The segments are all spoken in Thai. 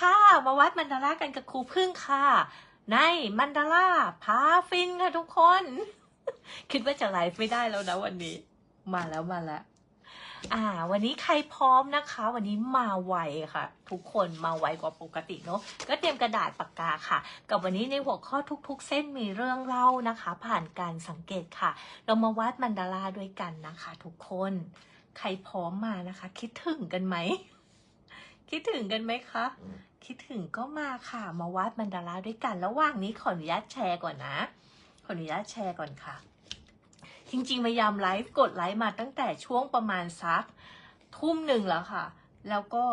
ค่ะ มาวัดมันดารากันกับครูพึ่งค่ะ ในมันดาราพาฟินค่ะทุกคน คิดว่าจะไลฟ์ไม่ได้แล้วนะวันนี้ มาแล้วมาแล้วอ่า วันนี้ใครพร้อมนะคะ วันนี้มาไวค่ะ ทุกคนมาไวกว่าปกติเนาะก็เตรียมกระดาษปากกาค่ะ กับวันนี้ในหัวข้อทุก ๆ เส้นมีเรื่องเล่านะคะ ผ่านการสังเกตค่ะ เรามาวาดมันดาราด้วยกันนะคะ ทุกคน ใครพร้อมมานะคะ คิดถึงกันไหม คิดถึงกันไหมคะ คิดถึงก็มาค่ะ มาวาดมันดาราด้วยกัน ระหว่างนี้ขออนุญาตแชร์ก่อนนะ ขออนุญาตแชร์ก่อนค่ะ จริงๆพยายามไลฟ์กดไลฟ์มาตั้งแต่ช่วงประมาณซักทุ่มหนึ่งแล้วค่ะ แล้วก็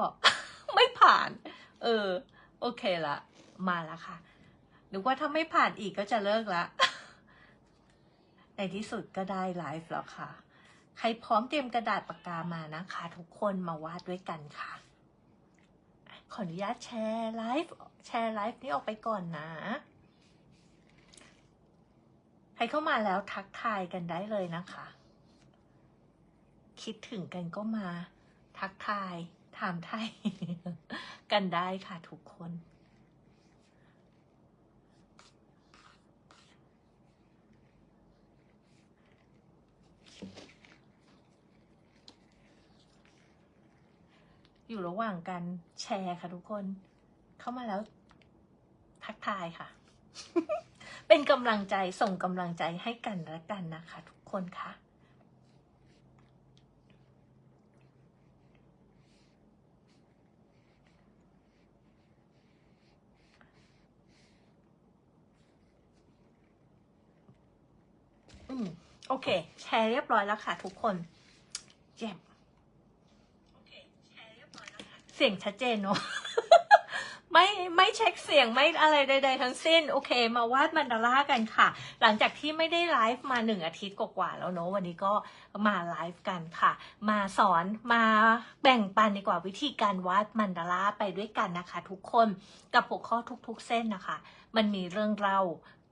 ไม่ผ่าน เออ โอเคละ มาแล้วค่ะนึกว่าถ้าไม่ผ่านอีกก็จะเลิกละ ในที่สุดก็ได้ไลฟ์แล้วค่ะ ใครพร้อมเตรียมกระดาษปากกามานะคะ ทุกคนมาวาดด้วยกันค่ะ ขออนุญาตแชร์ไลฟ์แชร์ไลฟ์นี้ออกไปก่อนนะ ใครเข้ามาแล้วทักทายกันได้เลยนะคะ คิดถึงกันก็มาทักทายถามไทยกันได้ค่ะทุกคน อยู่ระหว่างการแชร์ค่ะทุกคน เข้ามาแล้วทักทายค่ะ เป็นกำลังใจส่งกำลังใจให้กันและกันนะคะ ทุกคนค่ะอืมโอเค แชร์เรียบร้อยแล้วค่ะทุกคนเจ็บ เสียงชัดเจนเนอะไม่ไม่เช็คเสียงไม่อะไรใด ๆ ทั้งสิ้น โอเค มาวาดมันดารากันค่ะ หลังจากที่ไม่ได้ไลฟ์มาหนึ่งอาทิตย์กว่าๆแล้วเนอะวันนี้ก็มาไลฟ์กันค่ะ มาสอนมาแบ่งปันดีกว่าวิธีการวาดมันดาร่าไปด้วยกันนะคะ ทุกคนกับหัวข้อทุก ๆ เส้นนะคะ มันมีเรื่องเล่า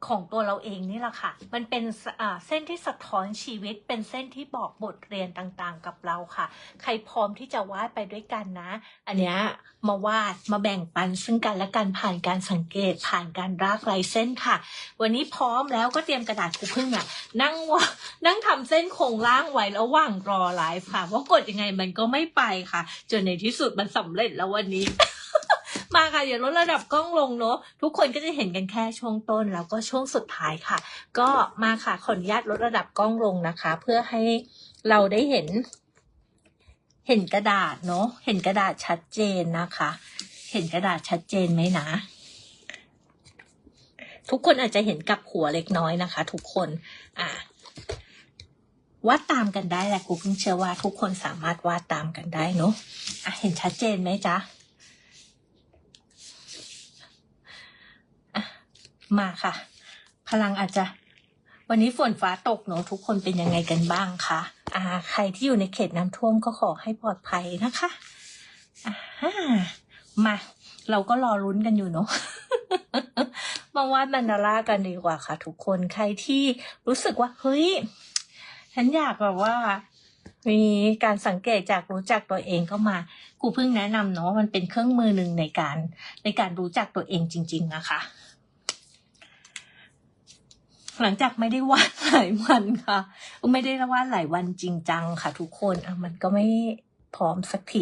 ของตัวเราเองนี่แหละค่ะ มันเป็นเส้นที่สะท้อนชีวิต เป็นเส้นที่บอกบทเรียนต่างๆ กับเราค่ะ ใครพร้อมที่จะวาดไปด้วยกันนะ อันเนี้ยมาวาดมาแบ่งปันซึ่งกันและกันผ่านการสังเกตผ่านการรากลายเส้นค่ะ วันนี้พร้อมแล้วก็เตรียมกระดาษคูพึ่งอะนั่งว่านั่งทำเส้นโครงร่างไว้ระหว่างรอไลฟ์ค่ะ ว่ากดยังไงมันก็ไม่ไปค่ะ จนในที่สุดมันสำเร็จแล้ววันนี้ มาค่ะอย่าลดระดับกล้องลงเนอะทุกคนก็จะเห็นกันแค่ช่วงต้นแล้วก็ช่วงสุดท้ายค่ะ ก็มาค่ะขออนุญาตลดระดับกล้องลงนะคะ เพื่อให้เราได้เห็น เห็นกระดาษเนาะเห็นกระดาษชัดเจนนะคะ เห็นกระดาษชัดเจนไหมนะทุกคนอาจจะเห็นกับหัวเล็กน้อยนะคะ ทุกคนอะวาดตามกันได้แหละครูเพิ่งเชื่อว่าทุกคนสามารถวาดตามกันได้เนาะอะเห็นชัดเจนไหมจ๊ะ มาค่ะ พลังอาจจะ วันนี้ฝนฟ้าตกเนอะทุกคนเป็นยังไงกันบ้างคะอ่า ใครที่อยู่ในเขตน้ำท่วมก็ขอให้ปลอดภัยนะคะอ่ามา เราก็รอลุ้นกันอยู่เนอะมาวาดมันดารากันดีกว่าค่ะ ทุกคนใครที่รู้สึกว่า เฮ้ย ฉันอยากแบบว่า มีการสังเกตจากรู้จักตัวเองก็มา กูเพิ่งแนะนำเนาะมันเป็นเครื่องมือหนึ่งในการในการรู้จักตัวเองจริง ๆ นะคะ หลังจากไม่ได้วาดหลายวันค่ะ ไม่ได้วาดหลายวันจริงจังค่ะ ทุกคนอะมันก็ไม่พร้อมสักที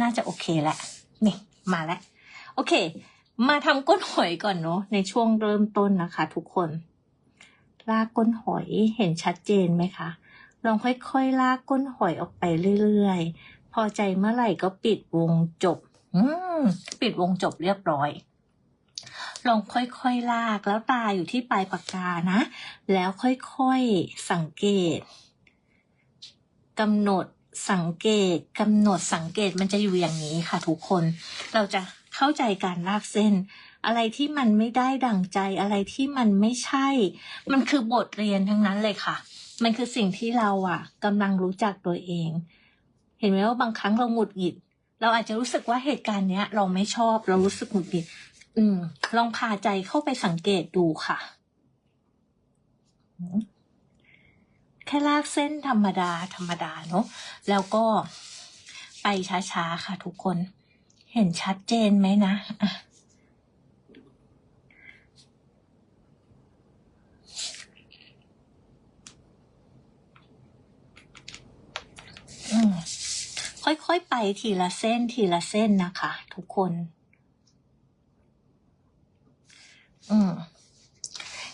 น่าจะโอเคแหละนี่มาแล้ว โอเค มาทำก้นหอยก่อนเนาะในช่วงเริ่มต้นนะคะ ทุกคน ลากก้นหอยเห็นชัดเจนไหมคะลองค่อยๆ ลากก้นหอยออกไปเรื่อยๆ พอใจเมื่อไหร่ก็ปิดวงจบอืมปิดวงจบเรียบร้อย ลองค่อยๆลากแล้วตาอยู่ที่ปลายปากกานะ แล้วค่อยๆสังเกตกำหนดสังเกตกำหนดสังเกตมันจะอยู่อย่างนี้ค่ะ ทุกคน เราจะเข้าใจการลากเส้น อะไรที่มันไม่ได้ดังใจอะไรที่มันไม่ใช่ มันคือบทเรียนทั้งนั้นเลยค่ะ มันคือสิ่งที่เราอะกำลังรู้จักตัวเอง เห็นไหมว่าบางครั้งเราหงุดหงิด เราอาจจะรู้สึกว่าเหตุการณ์เนี้ย เราไม่ชอบเรารู้สึกหงุดหงิด อืม ลองพาใจเข้าไปสังเกตดูค่ะ แค่ลากเส้นธรรมดา ธรรมดาเนาะแล้วก็ไปช้าๆค่ะทุกคน เห็นชัดเจนไหมนะะค่อยๆไปทีละเส้นทีละเส้นนะคะ ทุกคน อืม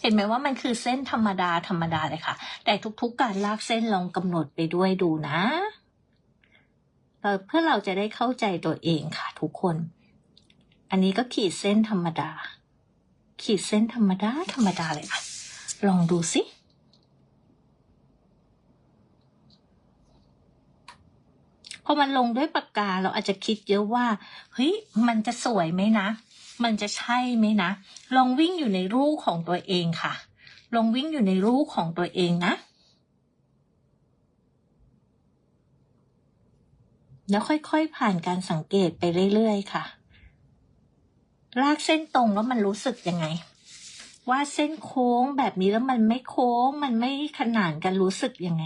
เห็นไหมว่ามันคือเส้นธรรมดาธรรมดาเลยค่ะ แต่ทุกๆการลากเส้นลองกำหนดไปด้วยดูนะเอ่อเพื่อเราจะได้เข้าใจตัวเองค่ะ ทุกคน อันนี้ก็ขีดเส้นธรรมดา ขีดเส้นธรรมดาธรรมดาเลยค่ะ ลองดูสิพอมันลงด้วยปากกาเราอาจจะคิดเยอะว่า เฮ้ย มันจะสวยไหมนะ มันจะใช่ไหมนะ ลองวิ่งอยู่ในรูของตัวเองค่ะ ลองวิ่งอยู่ในรูของตัวเองนะ แล้วค่อยๆผ่านการสังเกตไปเรื่อยๆค่ะ ลากเส้นตรงแล้วมันรู้สึกยังไง ว่าเส้นโค้งแบบนี้แล้วมันไม่โค้ง มันไม่ขนานกันรู้สึกยังไง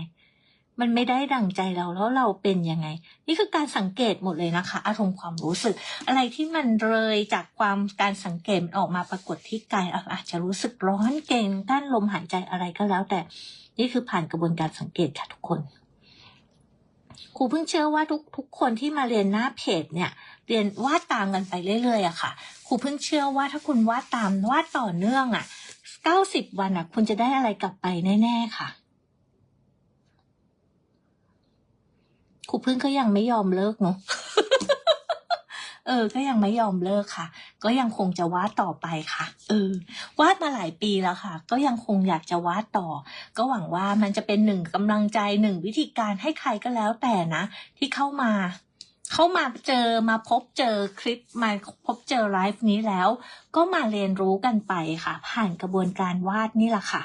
มันไม่ได้ดั่งใจเราแล้วเราเป็นยังไง นี่คือการสังเกตหมดเลยนะคะ อารมณ์ความรู้สึก อะไรที่มันเลยจากความการสังเกตออกมาปรากฏที่กายอาจจะรู้สึกร้อนเกร็งกั้นลมหายใจอะไรก็แล้ว แต่นี่คือผ่านกระบวนการสังเกตค่ะทุกคนครูเพิ่งเชื่อว่าทุกทุกคนที่มาเรียนหน้าเพจเนี่ย เรียนวาดตามกันไปเรื่อยๆอะค่ะครูเพิ่งเชื่อว่าถ้าคุณวาดตามวาดต่อเนื่องอะเก้าสิบวันอะคุณจะได้อะไรกลับไปแน่ ๆ ค่ะ ครูพึ่งก็ยังไม่ยอมเลิกเนาะเออ ก็ยังไม่ยอมเลิกค่ะ ก็ยังคงจะวาดต่อไปค่ะ เออ วาดมาหลายปีแล้วค่ะ ก็ยังคงอยากจะวาดต่อ ก็หวังว่ามันจะเป็นหนึ่งกำลังใจหนึ่งวิธีการให้ใครก็แล้วแต่นะ ที่เข้ามา เข้ามาเจอมาพบเจอคลิปมาพบเจอไลฟ์นี้แล้ว ก็มาเรียนรู้กันไปค่ะ ผ่านกระบวนการวาดนี่แหละค่ะ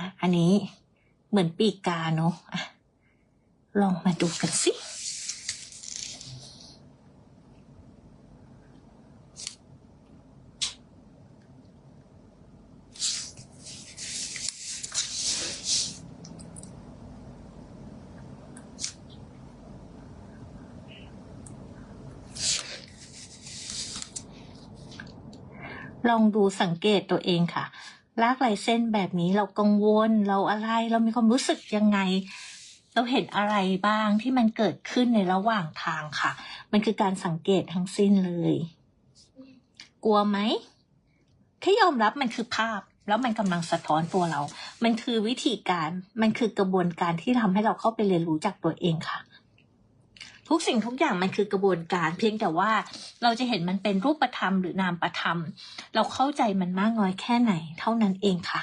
อะอันนี้เหมือนปีกกาเนาะอะลองมาดูกันสิ ลองดูสังเกตตัวเองค่ะ ลากลายเส้นแบบนี้เรากังวลเราอะไร เรามีความรู้สึกยังไง เราเห็นอะไรบ้างที่มันเกิดขึ้นในระหว่างทางค่ะ มันคือการสังเกตทั้งสิ้นเลย กลัวไหมแค่ยอมรับมันคือภาพแล้วมันกำลังสะท้อนตัวเรา มันคือวิธีการ มันคือกระบวนการที่ทำให้เราเข้าไปเรียนรู้จากตัวเองค่ะ ทุกสิ่งทุกอย่างมันคือกระบวนการ เพียงแต่ว่าเราจะเห็นมันเป็นรูปธรรมหรือนามประธรรม เราเข้าใจมันมากน้อยแค่ไหน เท่านั้นเองค่ะ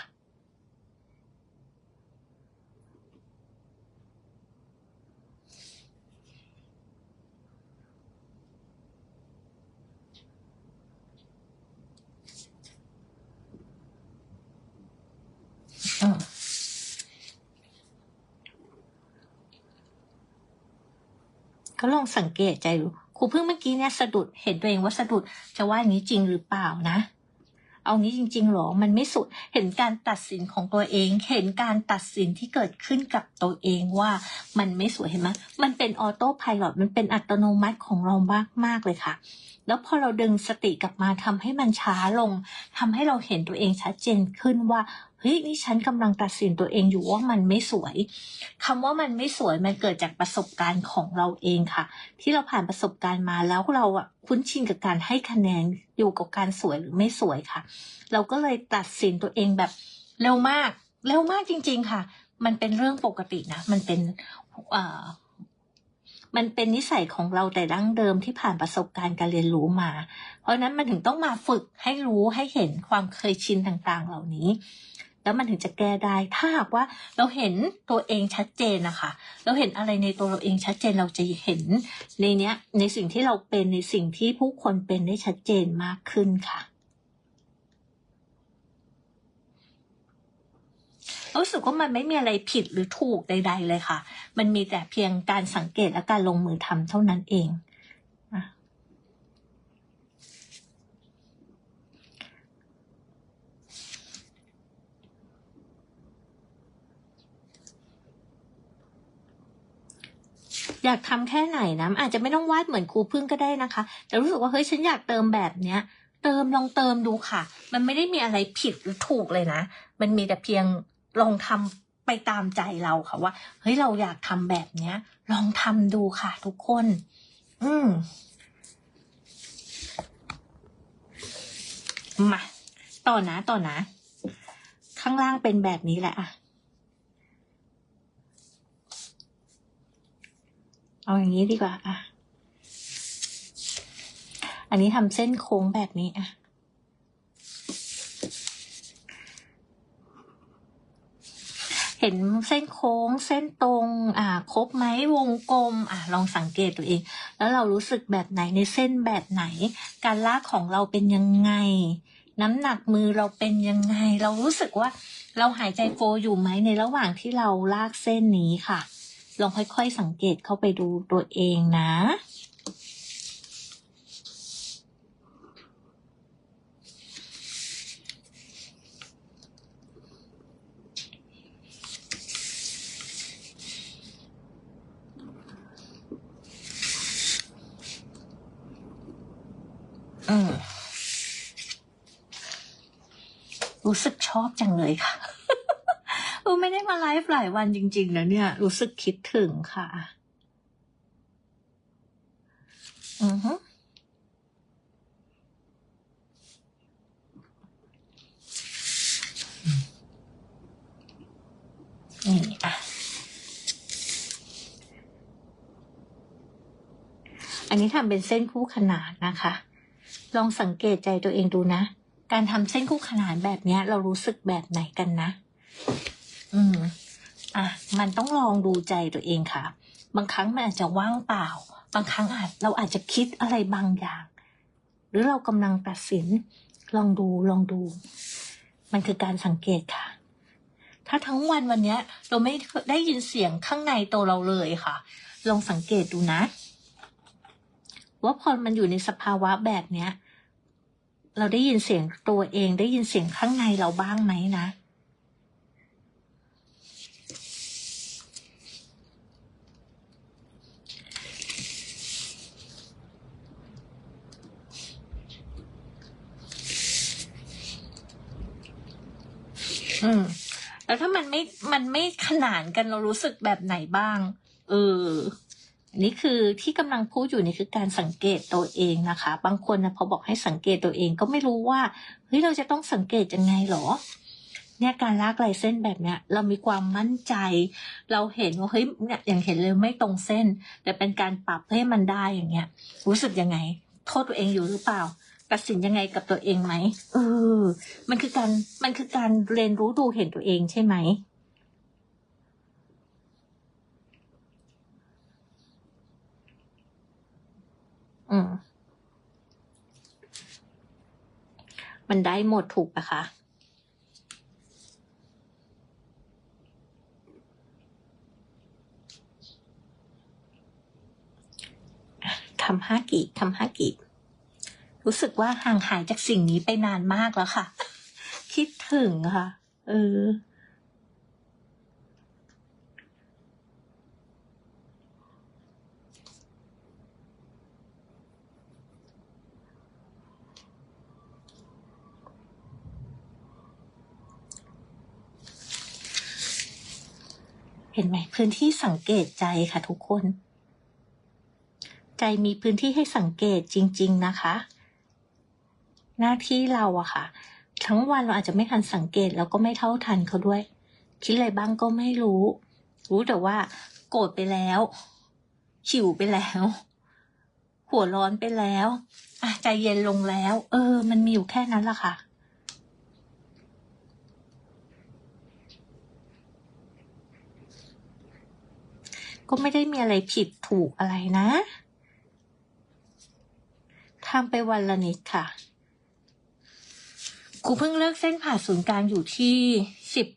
อืม ก็ลองสังเกตใจดูครูเพิ่งเมื่อกี้เนี่ยสะดุดเห็นตัวเองว่าสะดุดจะว่าอย่างนี้จริงหรือเปล่านะ เอางี้จริงๆหรอมันไม่สุดเห็นการตัดสินของตัวเอง เห็นการตัดสินที่เกิดขึ้นกับตัวเองว่ามันไม่สวยเห็นไหมมันเป็นออโต้พายโมันเป็นอัตโนมัติของเรามากมากๆเลยค่ะแล้วพอเราดึงสติกลับมาทำให้มันช้าลงทำให้เราเห็นตัวเองชัดเจนขึ้นว่าเฮ้ยนี่ฉันกำลังตัดสินตัวเองอยู่ว่ามันไม่สวยคำว่ามันไม่สวยมันเกิดจากประสบการณ์ของเราเองค่ะ ที่เราผ่านประสบการณ์มาแล้วเราอะคุ้นชินกับการให้คะแนนอยู่กับการสวยหรือไม่สวยค่ะ เราก็เลยตัดสินตัวเองแบบเร็วมากเร็วมากจริง ๆค่ะ มันเป็นเรื่องปกตินะ มันเป็นเอ่อมันเป็นนิสัยของเราแต่ดั้งเดิมที่ผ่านประสบการณ์การเรียนรู้มา เพราะฉะนั้นมันถึงต้องมาฝึกให้รู้ให้เห็นความเคยชินต่างๆ เหล่านี้ แล้วมันถึงจะแก้ได้ถ้าหากว่าเราเห็นตัวเองชัดเจนนะคะเราเห็นอะไรในตัวเราเองชัดเจนเราจะเห็นในเนี้ยในสิ่งที่เราเป็นในสิ่งที่ผู้คนเป็นได้ชัดเจนมากขึ้นค่ะรู้สึกว่ามันไม่มีอะไรผิดหรือถูกใด ๆ เลยค่ะ มันมีแต่เพียงการสังเกตและการลงมือทำเท่านั้นเอง อยากทำแค่ไหนนะอาจจะไม่ต้องวาดเหมือนครูพึ่งก็ได้นะคะ แต่รู้สึกว่าเฮ้ยฉันอยากเติมแบบเนี้ย เติมลองเติมดูค่ะ มันไม่ได้มีอะไรผิดหรือถูกเลยนะ มันมีแต่เพียงลองทำไปตามใจเราค่ะว่าเฮ้ยเราอยากทำแบบเนี้ย ลองทำดูค่ะ ทุกคน อืมมาต่อนะต่อนะ ข้างล่างเป็นแบบนี้แหละอะ เอาอย่างนี้ดีกว่าอะ อันนี้ทำเส้นโค้งแบบนี้อะ เห็นเส้นโค้งเส้นตรง อ่า ครบไหมวงกลม อ่าลองสังเกตตัวเอง แล้วเรารู้สึกแบบไหนในเส้นแบบไหน การลากของเราเป็นยังไง น้ำหนักมือเราเป็นยังไง เรารู้สึกว่า เราหายใจโฟอยู่ไหมในระหว่างที่เราลากเส้นนี้ค่ะ ลองค่อยๆสังเกตเข้าไปดูตัวเองนะอืมรู้สึกชอบจังเลยค่ะ ออไม่ได้มาไลฟ์หลายวันจริงๆนะเนี่ย รู้สึกคิดถึงค่ะ อือฮึนี่อะอันนี้ทำเป็นเส้นคู่ขนานนะคะ ลองสังเกตใจตัวเองดูนะ การทำเส้นคู่ขนานแบบนี้เรารู้สึกแบบไหนกันนะ อืมอะมันต้องลองดูใจตัวเองค่ะ บางครั้งมันอาจจะว่างเปล่า บางครั้งอาจเราอาจจะคิดอะไรบางอย่าง หรือเรากำลังตัดสิน ลองดูลองดู มันคือการสังเกตค่ะ ถ้าทั้งวันวันนี้เราไม่ได้ยินเสียงข้างในตัวเราเลยค่ะ ลองสังเกตดูนะ ว่าพอมันอยู่ในสภาวะแบบเนี้ยเราได้ยินเสียงตัวเองได้ยินเสียงข้างในเราบ้างไหมนะ อืมแล้วถ้ามันไม่มันไม่ขนานกันเรารู้สึกแบบไหนบ้าง เอออันนี้คือที่กำลังพูดอยู่นี่คือการสังเกตตัวเองนะคะ บางคนนะพอบอกให้สังเกตตัวเองก็ไม่รู้ว่าเฮ้ยเราจะต้องสังเกตยังไงหรอ เนี่ยการลากลายเส้นแบบเนี้ย เรามีความมั่นใจ เราเห็นว่าเฮ้ยเนี่ยอย่างเห็นเลยไม่ตรงเส้น แต่เป็นการปรับให้มันได้อย่างเงี้ย รู้สึกยังไง โทษตัวเองอยู่หรือเปล่า ตัดสินยังไงกับตัวเองไหมเออ มันคือการมันคือการเรียนรู้ดูเห็นตัวเองใช่ไหมอืมมันได้หมดถูกปะคะทำห้ากีบทำห้ากีบ รู้สึกว่าห่างหายจากสิ่งนี้ไปนานมากแล้วค่ะ คิดถึงค่ะ เออ เห็นไหมพื้นที่สังเกตใจค่ะทุกคน ใจมีพื้นที่ให้สังเกตจริง ๆ นะคะ หน้าที่เราอะค่ะ ทั้งวันเราอาจจะไม่ทันสังเกตแล้วก็ไม่เท่าทันเขาด้วย คิดอะไรบ้างก็ไม่รู้ รู้แต่ว่า โกรธไปแล้วหิวไปแล้ว หัวร้อนไปแล้วอะใจเย็นลงแล้ว เออ มันมีอยู่แค่นั้นละค่ะก็ไม่ได้มีอะไรผิดถูกอะไรนะ ทำไปวันละนิดค่ะ ครูเพิ่งเลือกเส้นผ่าศูนย์กลางอยู่ที่สิบ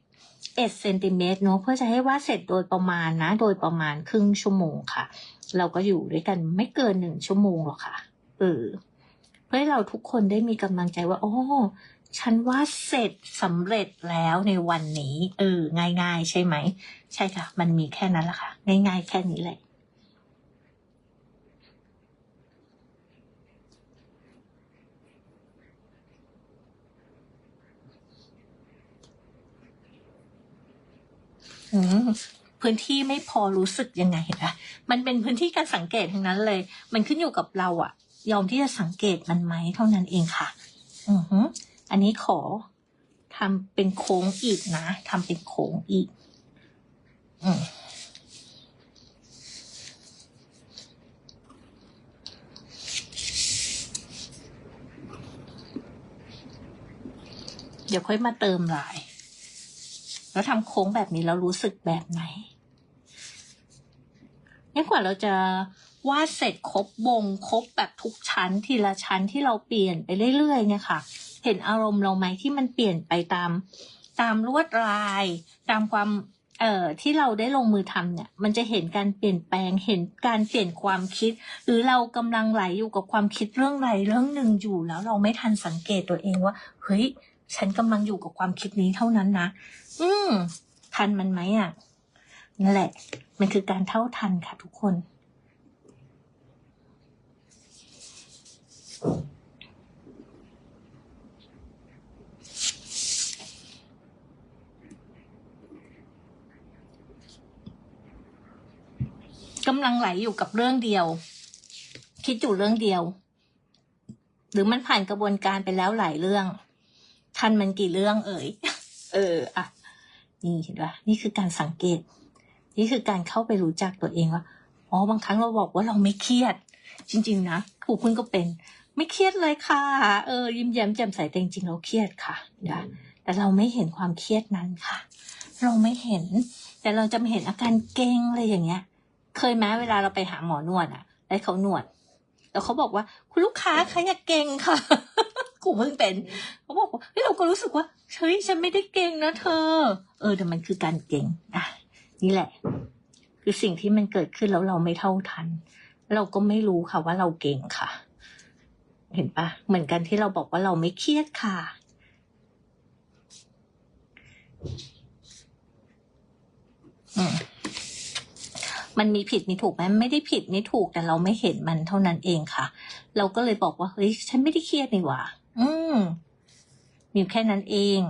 เอ็ดเซนติเมตรเนาะเพื่อจะให้วาดเสร็จโดยประมาณนะ โดยประมาณครึ่งชั่วโมงค่ะ เราก็อยู่ด้วยกันไม่เกินหนึ่งชั่วโมงหรอกค่ะ เออ เพื่อให้เราทุกคนได้มีกำลังใจว่า โอ้ฉันวาดเสร็จสำเร็จแล้วในวันนี้ เออ ง่าย ๆ ใช่ไหม ใช่ค่ะ มันมีแค่นั้นแหละค่ะ ง่าย ๆ แค่นี้แหละ พื้นที่ไม่พอรู้สึกยังไงเห็นปะมันเป็นพื้นที่การสังเกตทั้งนั้นเลย มันขึ้นอยู่กับเราอะยอมที่จะสังเกตมันไหมเท่านั้นเองค่ะ อือหืออันนี้ขอทำเป็นโค้งอีกนะทำเป็นโค้งอีก อืมเดี๋ยวค่อยมาเติมลาย แล้วทำโค้งแบบนี้แล้วรู้สึกแบบไหนงั้นกว่าเราจะวาดเสร็จครบวงครบแบบทุกชั้นทีละชั้นที่เราเปลี่ยนไปเรื่อยๆเนี่ยค่ะ เห็นอารมณ์เราไหมที่มันเปลี่ยนไปตามตามลวดลาย ตามความเอ่อที่เราได้ลงมือทำเนี่ย มันจะเห็นการเปลี่ยนแปลงเห็นการเปลี่ยนความคิด หรือเรากำลังไหลอยู่กับความคิดเรื่องใดเรื่องหนึ่งอยู่แล้วเราไม่ทันสังเกตตัวเองว่าเฮ้ยฉันกำลังอยู่กับความคิดนี้เท่านั้นนะ อืม ทันมันไหมอะ นั่นแหละ มันคือการเท่าทันค่ะทุกคน กำลังไหลอยู่กับเรื่องเดียว คิดอยู่เรื่องเดียว หรือมันผ่านกระบวนการไปแล้วหลายเรื่อง ทันมันกี่เรื่องเอ่ย เออ อะ นี่เห็นปะนี่คือการสังเกต นี่คือการเข้าไปรู้จักตัวเองว่าอ๋อบางครั้งเราบอกว่าเราไม่เครียด จริง ๆ นะครูพึ่งก็เป็น ไม่เครียดเลยค่ะ เออยิ้มแย้มแจ่มใสแต่จริงๆเราเครียดค่ะนะแต่เราไม่เห็นความเครียดนั้นค่ะ เราไม่เห็น แต่เราจะไม่เห็นอาการเกร็งอะไรอย่างเงี้ย เคยไหมเวลาเราไปหาหมอนวดอะแล้วเขานวด แล้วเขาบอกว่า คุณลูกค้าคะอย่าเกร็งค่ะ กูเพิ่งเป็นเขาบอกว่าเฮ้ยเราก็รู้สึกว่าเฮ้ยฉันไม่ได้เก่งนะเธอ เออแต่มันคือการเก่งอะนี่แหละ คือสิ่งที่มันเกิดขึ้นแล้วเราไม่เท่าทัน เราก็ไม่รู้ค่ะว่าเราเก่งค่ะ เห็นปะเหมือนกันที่เราบอกว่าเราไม่เครียดค่ะอืมมันมีผิดมีถูกไหมไม่ได้ผิดไม่ถูกแต่เราไม่เห็นมันเท่านั้นเองค่ะ เราก็เลยบอกว่าเฮ้ยฉันไม่ได้เครียดนี่หว่า อืม มีแค่นั้นเอง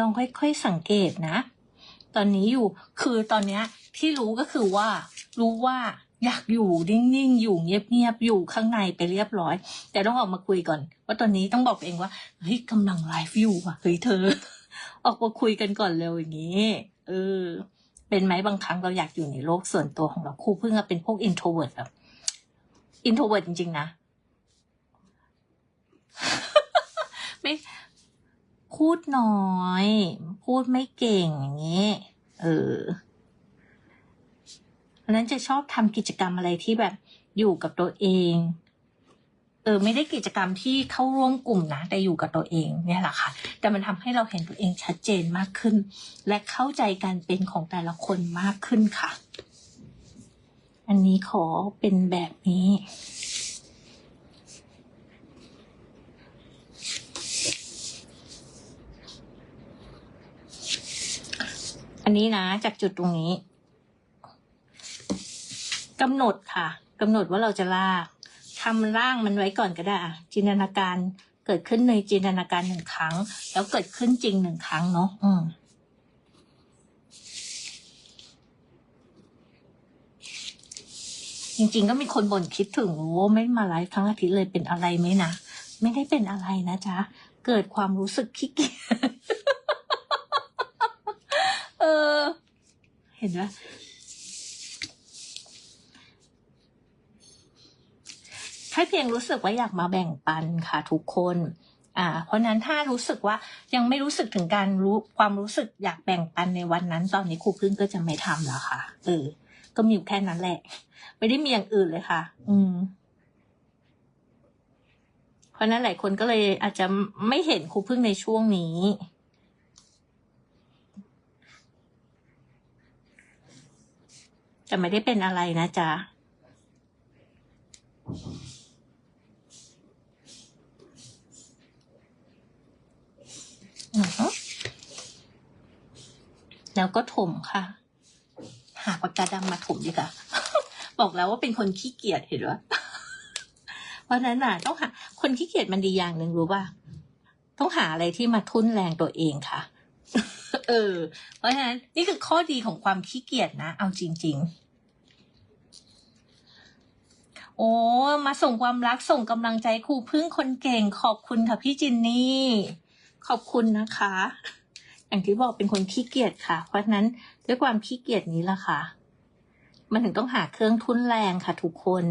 ลองค่อยๆสังเกตนะ ตอนนี้อยู่คือตอนเนี้ยที่รู้ก็คือว่า รู้ว่าอยากอยู่นิ่งๆ อยู่เงียบๆ อยู่ข้างในไปเรียบร้อย แต่ต้องออกมาคุยก่อน ว่าตอนนี้ต้องบอกเองว่าเฮ้ยกำลังไลฟ์อยู่ว่ะเฮ้ยเธอ ออกมาคุยกันก่อนเร็วอย่างนี้เออเป็นไหมบางครั้งเราอยากอยู่ในโลกส่วนตัวของเราครูเพิ่งอะเป็นพวก introvert แบบ introvert จริงๆนะ ไม่ พูดน้อย พูดไม่เก่งอย่างนี้ เออเพราะนั้นจะชอบทำกิจกรรมอะไรที่แบบอยู่กับตัวเอง เออ ไม่ได้กิจกรรมที่เข้าร่วมกลุ่มนะ แต่อยู่กับตัวเอง เนี่ยแหละค่ะ แต่มันทำให้เราเห็นตัวเองชัดเจนมากขึ้น และเข้าใจการเป็นของแต่ละคนมากขึ้นค่ะ อันนี้ขอเป็นแบบนี้ อันนี้นะ จากจุดตรงนี้กำหนดค่ะกำหนดว่าเราจะลากทำร่างมันไว้ก่อนก็ได้อะจินตนาการเกิดขึ้นในจินตนาการหนึ่งครั้ง แล้วเกิดขึ้นจริงหนึ่งครั้งเนาะอืมจริงๆก็มีคนบ่นคิดถึงโอ้ไม่มาไลฟ์ทั้งอาทิตย์เลยเป็นอะไรไหมนะ ไม่ได้เป็นอะไรนะจ๊ะ เกิดความรู้สึกขี้เกียจ เออ เห็นไหมแค่เพียงรู้สึกว่าอยากมาแบ่งปันค่ะทุกคน อ่า เพราะนั้นถ้ารู้สึกว่ายังไม่รู้สึกถึงการรู้ความรู้สึกอยากแบ่งปันในวันนั้น ตอนนี้ครูพึ่งก็จะไม่ทำแล้วค่ะ เออ ก็มีอยู่แค่นั้นแหละ ไม่ได้มีอย่างอื่นเลยค่ะ อืม เพราะนั้นหลายคนก็เลยอาจจะไม่เห็นครูพึ่งในช่วงนี้ แต่ไม่ได้เป็นอะไรนะจ๊ะอือฮึแล้วก็ถมค่ะ หาปากกาดำมาถมดีกว่าบอกแล้วว่าเป็นคนขี้เกียจเห็นไหมเพราะฉะนั้นน่ะต้องหา คนขี้เกียจมันดีอย่างหนึ่งรู้ป่ะต้องหาอะไรที่มาทุ่นแรงตัวเองค่ะ เออ เพราะฉะนั้นนี่คือข้อดีของความขี้เกียจนะ เอาจริง ๆ โอ้มาส่งความรักส่งกำลังใจครูพึ่งคนเก่งขอบคุณค่ะพี่จินนี่ ขอบคุณนะคะ อย่างที่บอกเป็นคนขี้เกียจค่ะ เพราะฉะนั้นด้วยความขี้เกียจนี้ละค่ะ มันถึงต้องหาเครื่องทุนแรงค่ะ ทุกคน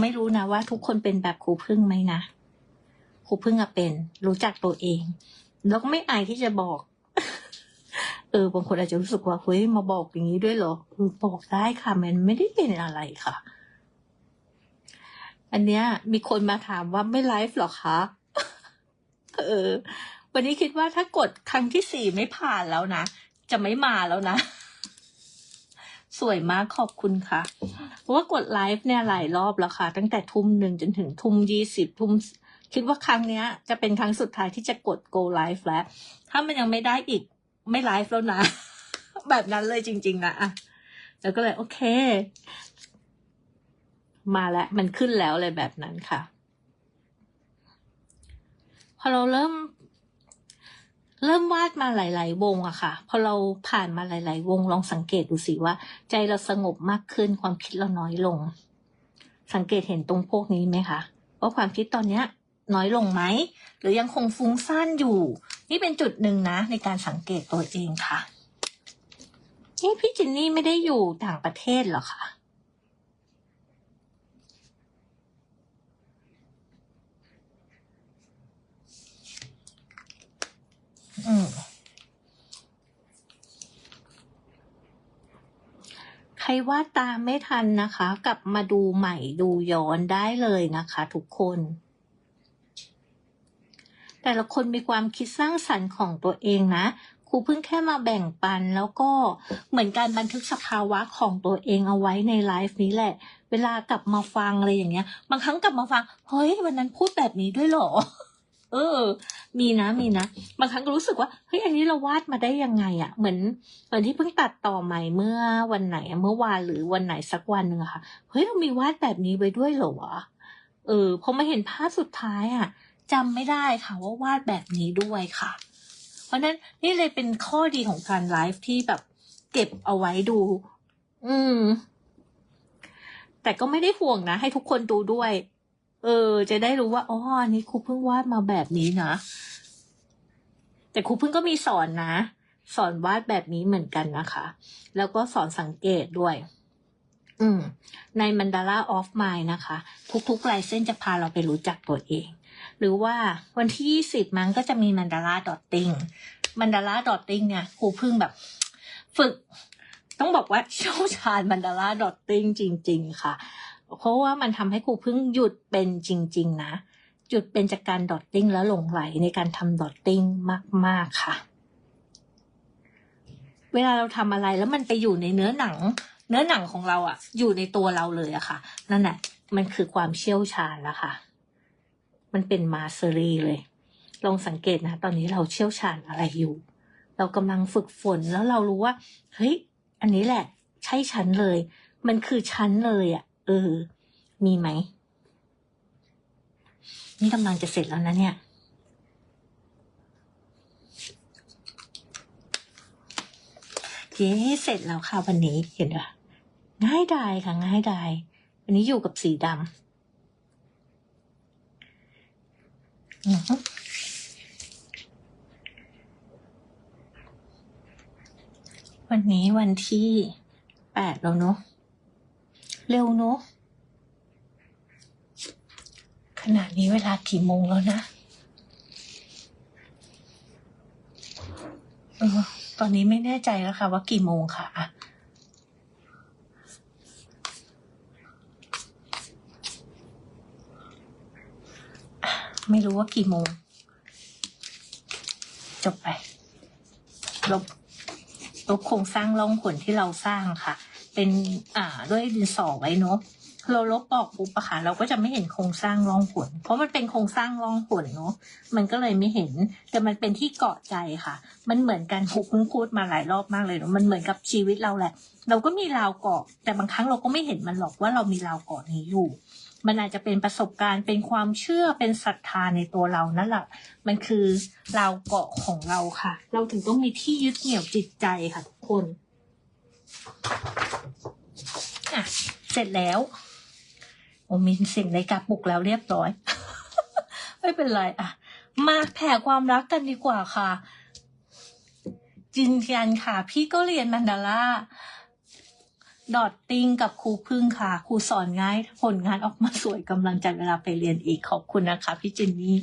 ไม่รู้นะว่า ทุกคนเป็นแบบครูพึ่งไหมนะครูพึ่งอะเป็น รู้จักตัวเอง แล้วก็ไม่อายที่จะบอก เออบางคนอาจจะรู้สึกว่าเฮ้ยมาบอกอย่างนี้ด้วยเหรอเออบอกได้ค่ะมันไม่ได้เป็นอะไรค่ะ อันเนี้ย มีคนมาถามว่าไม่ไลฟ์หรอคะเออ วันนี้คิดว่าถ้ากดครั้งที่สี่ไม่ผ่านแล้วนะจะไม่มาแล้วนะ สวยมากขอบคุณค่ะ เพราะว่ากดไลฟ์เนี่ยหลายรอบแล้วค่ะ ตั้งแต่ทุ่มหนึ่งจนถึงทุ่มยี่สิบทุ่มคิดว่าครั้งเนี้ย จะเป็นครั้งสุดท้ายที่จะกด go live แล้ว ถ้ามันยังไม่ได้อีก ไม่ไลฟ์แล้วนะ แบบนั้นเลยจริง ๆ นะอะแล้วก็เลยโอเค มาแล้วมันขึ้นแล้วเลยแบบนั้นค่ะ พอเราเริ่ม เริ่มวาดมาหลาย ๆ วงอะค่ะ พอเราผ่านมาหลาย ๆ วงลองสังเกตดูสิว่า ใจเราสงบมากขึ้นความคิดเราน้อยลง สังเกตเห็นตรงพวกนี้ไหมคะว่าความคิดตอนเนี้ย น้อยลงไหม หรือยังคงฟุ้งซ่านอยู่ นี่เป็นจุดหนึ่งนะ ในการสังเกตตัวเองค่ะนี่พี่จินนี่ไม่ได้อยู่ต่างประเทศเหรอคะอืมใครว่าดตามไม่ทันนะคะ กลับมาดูใหม่ดูย้อนได้เลยนะคะทุกคน แต่ละคนมีความคิดสร้างสรรค์ของตัวเองนะครูเพิ่งแค่มาแบ่งปันแล้วก็เหมือนการบันทึกสภาวะของตัวเองเอาไว้ในไลฟ์นี้แหละ เวลากลับมาฟังอะไรอย่างเงี้ย บางครั้งกลับมาฟัง เฮ้ยวันนั้นพูดแบบนี้ด้วยเหรอ เออ มีนะมีนะ บางครั้งก็รู้สึกว่าเฮ้ยอันนี้เราวาดมาได้ยังไงอะเหมือนเหมือนที่เพิ่งตัดต่อใหม่เมื่อวันไหนเมื่อวานหรือวันไหนสักวันหนึ่งอะค่ะเฮ้ยเรามีวาดแบบนี้ไว้ด้วยเหรอวะเออพอมาเห็นภาพสุดท้ายอะ จำไม่ได้ค่ะว่าวาดแบบนี้ด้วยค่ะ เพราะนั้นนี่เลยเป็นข้อดีของการไลฟ์ที่แบบเก็บเอาไว้ดู อืม แต่ก็ไม่ได้ห่วงนะ ให้ทุกคนดูด้วย เออ จะได้รู้ว่าอ๋ออันนี้ครูเพิ่งวาดมาแบบนี้นะ แต่ครูเพิ่งก็มีสอนนะ สอนวาดแบบนี้เหมือนกันนะคะ แล้วก็สอนสังเกตด้วย อืม ใน Mandala of Mind นะคะ ทุกๆลายเส้นจะพาเราไปรู้จักตัวเอง หรือว่าวันที่ 20 มั้งก็จะมี Mandala Dotting Mandala Dotting เนี่ยครูพิ่งแบบ ฝึก ต้องบอกว่าเชี่ยวชาญ Mandala Dotting จริง ๆ ค่ะ เพราะว่ามันทำให้ครูพิ่งหยุดเป็นจริง ๆ นะหยุดเป็นจากการดอทติ้งแล้วหลงไหลในการทำดอทติ้งมาก ๆ ค่ะ เวลาเราทำอะไรแล้วมันไปอยู่ในเนื้อหนัง เนื้อหนังของเราอะอยู่ในตัวเราเลยอะค่ะ นั่นแหละมันคือความเชี่ยวชาญแล้วค่ะ มันเป็นมาสเตอรี่เลย ลองสังเกตนะ ตอนนี้เราเชี่ยวชาญอะไรอยู่ เรากำลังฝึกฝนแล้วเรารู้ว่า เฮ้ย อันนี้แหละ ใช่ฉันเลย มันคือฉันเลยอะเออ มีไหม นี่กำลังจะเสร็จแล้วนะเนี่ยเย้เสร็จแล้วค่ะวันนี้เห็นปะง่ายดายค่ะง่ายดายวันนี้อยู่กับสีดำอือฮึ วันนี้วันที่แปดแล้วเนอะเร็วเนอะขณะนี้เวลากี่โมงแล้วนะ เออ ตอนนี้ไม่แน่ใจแล้วค่ะว่ากี่โมงค่ะอะอะ ไม่รู้ว่ากี่โมง จบไป ลบ ลบโครงสร้างร่องผลที่เราสร้างค่ะ เป็นอ่าด้วยดินสอไว้เนาะเราลบออกปุ๊บอะค่ะเราก็จะไม่เห็นโครงสร้างร่องหนเพราะมันเป็นโครงสร้างร่องหนเนาะมันก็เลยไม่เห็น แต่มันเป็นที่เกาะใจค่ะ มันเหมือนกันคุกพิ่งพูดมาหลายรอบมากเลยเนาะมันเหมือนกับชีวิตเราแหละ เราก็มีราวเกาะ แต่บางครั้งเราก็ไม่เห็นมันหรอกว่าเรามีราวเกาะนี้อยู่ มันอาจจะเป็นประสบการณ์เป็นความเชื่อเป็นศรัทธาในตัวเรานั่นแหละมันคือเราเกาะของเราค่ะ เราถึงต้องมีที่ยึดเหนี่ยวจิตใจค่ะทุกคนอะเสร็จแล้วโอ้มีเสิ่งในกาปุกแล้วเรียบร้อย ไม่เป็นไรอะ มาแผ่ความรักกันดีกว่าค่ะ จินยันค่ะ พี่ก็เรียนมันดาร่า ดอทติงกับครูพึ่งค่ะครูสอนง่ายผลงานออกมาสวยกำลังจัดเวลาไปเรียนอีกขอบคุณนะคะพี่จินนี่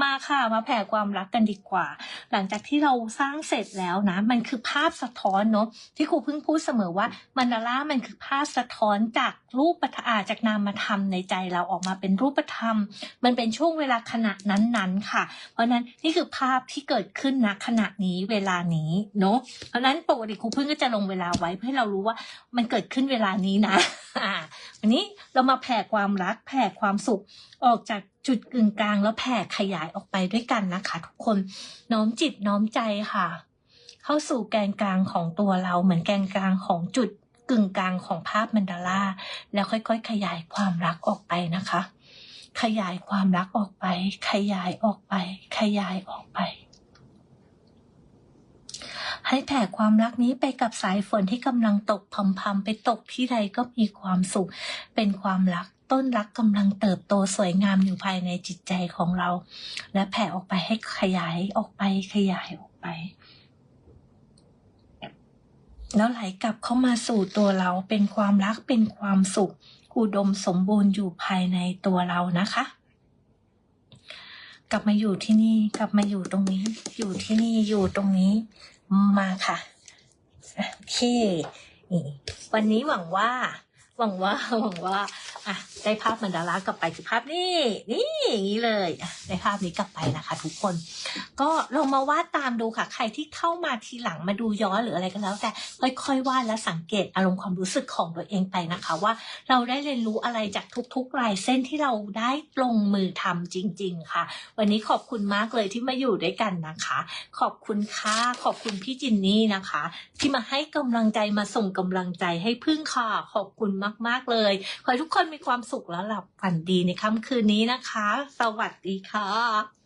มาค่ะมาแผ่ความรักกันดีกว่า หลังจากที่เราสร้างเสร็จแล้วนะ มันคือภาพสะท้อนเนาะที่ครูพิ่งพูดเสมอว่ามันดาร่ามันคือภาพสะท้อนจากรูปธรรมอ่าจากนามธรรมในใจเราออกมาเป็นรูปธรรม มันเป็นช่วงเวลาขณะนั้นๆค่ะ เพราะนั้นนี่คือภาพที่เกิดขึ้นณขณะนี้เวลานี้เนาะเพราะนั้นปกติครูพิ่งก็จะลงเวลาไว้เพื่อให้เรารู้ว่ามันเกิดขึ้นเวลานี้นะวันนี้เรามาแผ่ความรัก แผ่ความสุขออกจากจุดกึ่งกลางแล้วแผ่ขยายออกไปด้วยกันนะคะ ทุกคนน้อมจิตน้อมใจค่ะ เข้าสู่แกนกลางของตัวเราเหมือนแกนกลางของจุดกึ่งกลางของภาพมันดาร่าแล้วค่อยๆ ขยายความรักออกไปนะคะ ขยายความรักออกไป ขยายออกไป ขยายออกไป ให้แผ่ความรักนี้ไปกับสายฝนที่กำลังตกพรำๆไปตกที่ใดก็มีความสุข เป็นความรักต้นรักกำลังเติบโตสวยงามอยู่ภายในจิตใจของเรา และแผ่ออกไปให้ขยายออกไปขยายออกไป แล้วไหลกลับเข้ามาสู่ตัวเราเป็นความรักเป็นความสุข อุดมสมบูรณ์อยู่ภายในตัวเรานะคะ กลับมาอยู่ที่นี่กลับมาอยู่ตรงนี้ อยู่ที่นี่อยู่ตรงนี้ มาค่ะโอเคนี่วันนี้หวังว่า หวังว่าหวังว่าอะได้ภาพมันดารากลับไปคือภาพนี่นี่อย่างนี้เลยได้ภาพนี้กลับไปนะคะ ทุกคน ก็ลองมาวาดตามดูค่ะ ใครที่เข้ามาทีหลังมาดูย้อนหรืออะไรก็แล้ว แต่ค่อยๆวาดและสังเกตอารมณ์ความรู้สึกของตัวเองไปนะคะ ว่าเราได้เรียนรู้อะไรจากทุกๆลายเส้นที่เราได้ลงมือทำจริง ๆ ค่ะ วันนี้ขอบคุณมากเลยที่มาอยู่ด้วยกันนะคะ ขอบคุณค่ะขอบคุณพี่จินนี่นะคะ ที่มาให้กำลังใจมาส่งกำลังใจให้พึ่งค่ะขอบคุณมาก ๆ เลย ขอให้ทุกคนมีความสุขและหลับฝันดีในค่ำคืนนี้นะคะ สวัสดีค่ะ